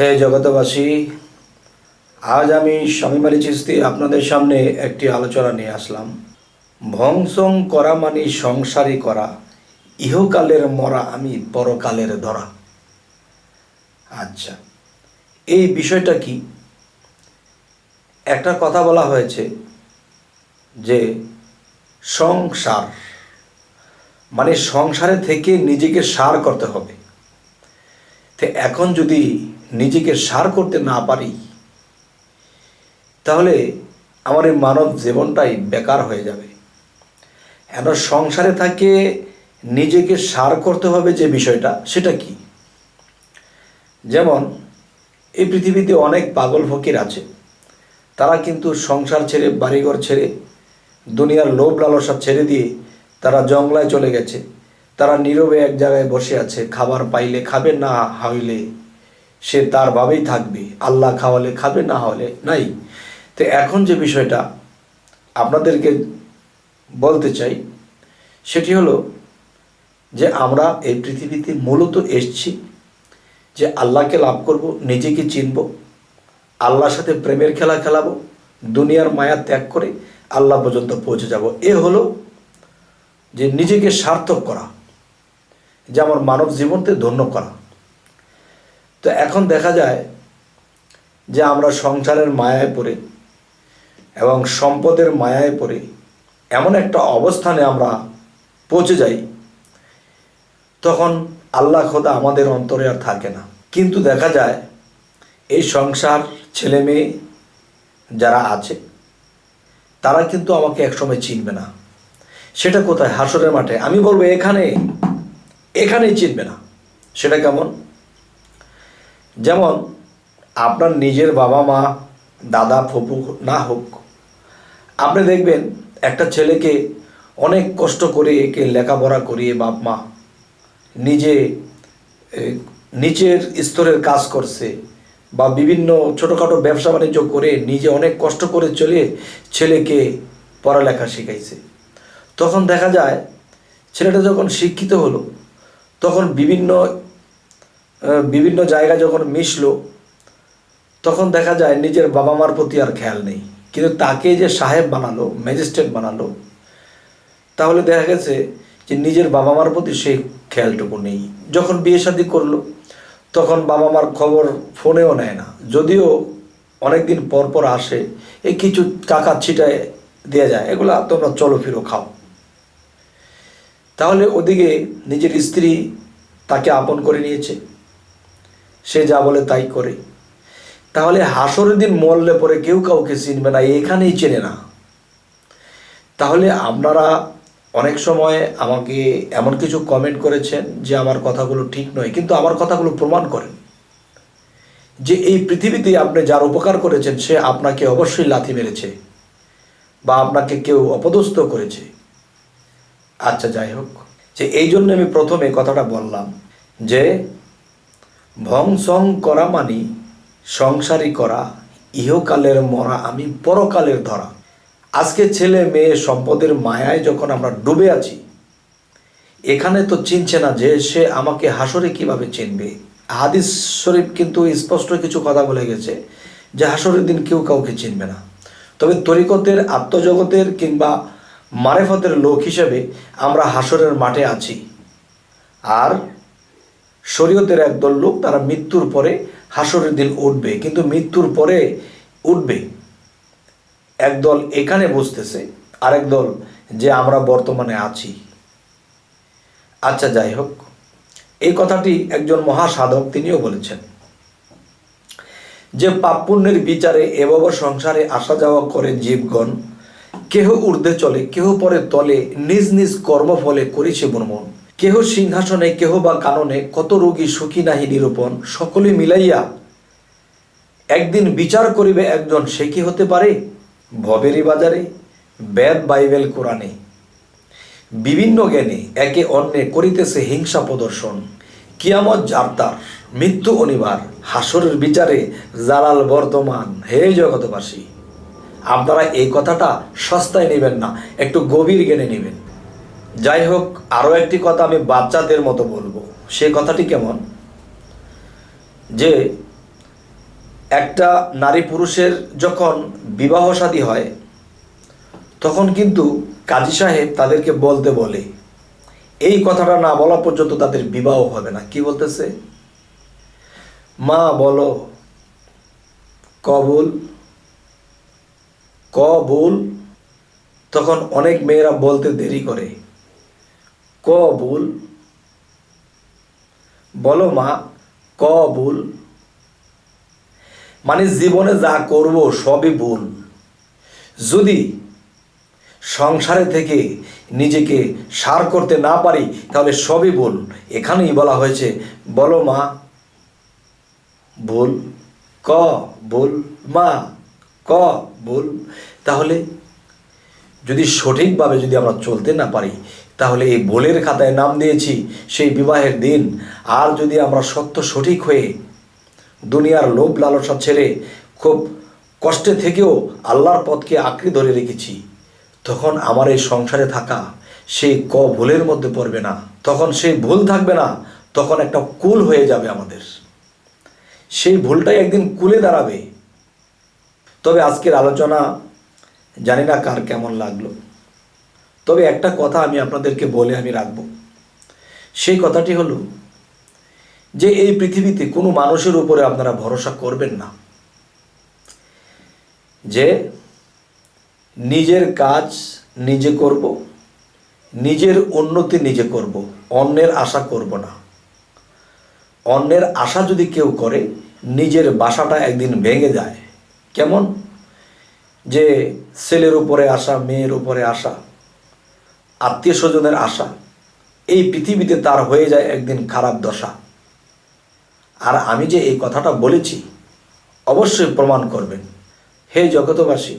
হে জগতবাসী আজ আমি স্বামী মালি চিস্তি আপনাদের সামনে একটি আলোচনা নিয়ে আসলাম। ভংসং করা মানে সংসারী করা, ইহকালের মরা আমি পরকালের ধরা। আচ্ছা এই বিষয়টা কি? একটা কথা বলা হয়েছে যে সংসার মানে সংসারে থেকে নিজেকে সার করতে হবে। তো এখন যদি নিজেকে সার করতে না পারি, তাহলে আমার এই মানব জীবনটাই বেকার হয়ে যাবে। এখন সংসারে থাকে নিজেকে সার করতে হবে যে বিষয়টা, সেটা কি? যেমন, এই পৃথিবীতে অনেক পাগল ফকির আছে। তারা কিন্তু সংসার ছেড়ে, বাড়িঘর ছেড়ে, দুনিয়ার লোভ লালসা ছেড়ে দিয়ে তারা জঙ্গলায় চলে গেছে। তারা নীরবে এক জায়গায় বসে আছে, খাবার পাইলে খাবে না হইলে সে তার ভাবেই থাকবে। আল্লাহ খাওয়ালে খাবে, না হলে নাই। তো এখন যে বিষয়টা আপনাদেরকে বলতে চাই, সেটি হলো যে আমরা এই পৃথিবীতে মূলত এসছি যে আল্লাহকে লাভ করব, নিজেকে চিনব, আল্লাহর সাথে প্রেমের খেলা খেলাবো, দুনিয়ার মায়া ত্যাগ করে আল্লাহ পর্যন্ত পৌঁছে যাব। এ হলো যে নিজেকে সার্থক করা, যে আমার মানব জীবনকে ধন্য করা। তো এখন দেখা যায় যে আমরা সংসারের মায়ায় পড়ে এবং সম্পদের মায়ায় পড়ে এমন একটা অবস্থানে আমরা পৌঁছে যাই, তখন আল্লাহ খোদা আমাদের অন্তরে আর থাকে না। কিন্তু দেখা যায় এই সংসার ছেলে মেয়ে যারা আছে, তারা কিন্তু আমাকে একসময় চিনবে না। সেটা কোথায়? হাসরের মাঠে। আমি বলব, এখানে, এখানেই চিনবে না। সেটা কেমন? যেমন, আপনার নিজের বাবা মা, দাদা, ফুপু, না হোক, আপনি দেখবেন একটা ছেলেকে অনেক কষ্ট করে একে লেখাপড়া করিয়ে বাপ মা নিজে নিচের স্তরের কাজ করছে বা বিভিন্ন ছোটোখাটো ব্যবসা বাণিজ্য করে নিজে অনেক কষ্ট করে চলে ছেলেকে পড়ালেখা শিখাইছে। তখন দেখা যায়, ছেলেটা যখন শিক্ষিত হলো, তখন বিভিন্ন বিভিন্ন জায়গায় যখন মিশলো, তখন দেখা যায় নিজের বাবা মার প্রতি আর খেয়াল নেই। কিন্তু তাকে যে সাহেব বানালো, ম্যাজিস্ট্রেট বানালো, তাহলে দেখা গেছে যে নিজের বাবা মার প্রতি সেই খেয়ালটুকু নেই। যখন বিয়ে শাদি করল, তখন বাবা মার খবর ফোনেও নেয় না। যদিও অনেক দিন পর পর আসে, এই কিছু টাকা ছিটায় দেওয়া যায়, এগুলা তোমরা চলো ফিরো, খাও। তাহলে ওদিকে নিজের স্ত্রী তাকে আপন করে নিয়েছে। সে যা বলে তাই করে। তাহলে হাসরের দিন মরলে পরে কেউ কাউকে চিনবে না এখানেই চেনে না। তাহলে আপনারা অনেক সময় আমাকে এমন কিছু কমেন্ট করেছেন যে আমার কথাগুলো ঠিক নয়, কিন্তু আমার কথাগুলো প্রমাণ করেন। যে এই পৃথিবীতে আপনি যার উপকার করেছেন, সে আপনাকে অবশ্যই লাথি মেরেছে বা আপনাকে কেউ অপদস্থ করেছে। আচ্ছা যাই হোক। যে এই জন্য আমি প্রথমে কথাটা বললাম যে ভংসং করা মানে সংসারী করা, ইহকালের মরা আমি পরকালের ধরা। আজকে ছেলে মেয়ে সম্পদের মায়ায় যখন আমরা ডুবে আছি, এখানে তো চিনছে না যে সে আমাকে হাসরে কীভাবে চিনবে। হাদিস শরীফ কিন্তু স্পষ্ট কিছু কথা বলে গেছে যে হাসরের দিন কেউ কাউকে চিনবে না। তবে তরিকতের, আত্মজগতের কিংবা মারেফতের লোক হিসেবে আমরা হাসরের মাঠে আছি। আর শরীয়তের একদল লোক, তারা মৃত্যুর পরে হাসরের দিন উঠবে, কিন্তু মৃত্যুর পরে উঠবে। একদল এখানে বসতেছে, আরেক দল যে আমরা বর্তমানে আছি। আচ্ছা যাই হোক, এই কথাটি একজন মহাসাধক তিনিও বলেছেন যে, পাপ পুণ্যের বিচারে এভাব সংসারে আসা যাওয়া করে জীবগণ, কেহ ঊর্ধ্বে চলে, কেহ পরে তলে, নিজ নিজ কর্মফলে করিছে ভ্রমণ কেহ সিংহাসনে, কেহ বা কাননে, কত রোগী সুখী নাহি নিরূপণ, সকলে মিলাইয়া একদিন বিচার করিবে একজন, সে কি হতে পারে? ভবেরি বাজারে, বেদ, বাইবেল, কোরআনে। বিভিন্ন জ্ঞানে একে অন্যে করিতেছে হিংসা প্রদর্শন। কিয়ামত যার্তার মৃত্যু অনিবার, হাসরের বিচারে জালাল বর্তমান। হে জগতবাসী আপনারা এই কথাটা সস্তায় নেবেন না, একটু গভীর জ্ঞানে নেবেন। যাই হোক আরও একটি কথা আমি বাচ্চাদের মতো বলব। সে কথাটি কেমন? যে একটা নারী পুরুষের যখন বিবাহ শাদী হয়, তখন কিন্তু কাজী সাহেব তাদেরকে বলতে বলে, এই কথাটা না বলা পর্যন্ত তাদের বিবাহ হবে না। কি বলতেছে? মা, বলো, কবুল কবুল। তখন অনেক মেয়েরা বলতে দেরি করে। কবুল। বলো মা, কবুল। মানে জীবনে যা করব সবই ভুল। যদি সংসারে থেকে নিজেকে সার করতে না পারি, তাহলে সবই ভুল। এখানেই বলা হয়েছে, বলো মা, ভুল। ক, ভুল। মা, ক, ভুল। তাহলে যদি সঠিকভাবে যদি আমরা চলতে না পারি, তাহলে এই ভুলের খাতায় নাম দিয়েছি, সেই বিবাহের দিন। আর যদি আমরা সত্য সঠিক হয়ে দুনিয়ার লোভ লালসা ছেড়ে খুব কষ্টে থেকেও আল্লাহর পথকে আঁকড়ে ধরে রেখেছি, তখন আমার এই সংসারে থাকা সেই ক ভুলের মধ্যে পড়বে না। তখন সেই ভুল থাকবে না, তখন একটা কুল হয়ে যাবে আমাদের। সেই ভুলটাই একদিন কুলে দাঁড়াবে। তবে আজকের আলোচনা জানি না কার কেমন লাগল। তবে একটা কথা আমি আপনাদেরকে বলে আমি রাখব। সেই কথাটি হলো যে এই পৃথিবীতে কোনো মানুষের উপরে আপনারা ভরসা করবেন না। যে নিজের কাজ নিজে করব, নিজের উন্নতি নিজে করব, অন্যের আশা করব না। অন্যের আশা যদি কেউ করে, নিজের বাসাটা একদিন ভেঙে যায়। কেমন? যে ছেলের উপরে আসা মেয়ের উপরে আসা আত্মীয় স্বজনের আশা, এই পৃথিবীতে তার হয়ে যায় একদিন খারাপ দশা। আর আমি যে এই কথাটা বলেছি, অবশ্যই প্রমাণ করবেন। হে জগতবাসী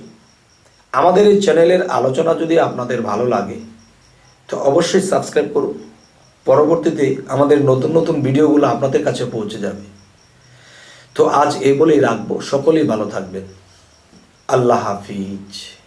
আমাদের এই চ্যানেলের আলোচনা যদি আপনাদের ভালো লাগে, তো অবশ্যই সাবস্ক্রাইব করুন। পরবর্তীতে আমাদের নতুন নতুন ভিডিওগুলো আপনাদের কাছে পৌঁছে যাবে। তো আজ এ বলেই রাখব। সকলেই ভালো থাকবেন। আল্লাহ হাফিজ।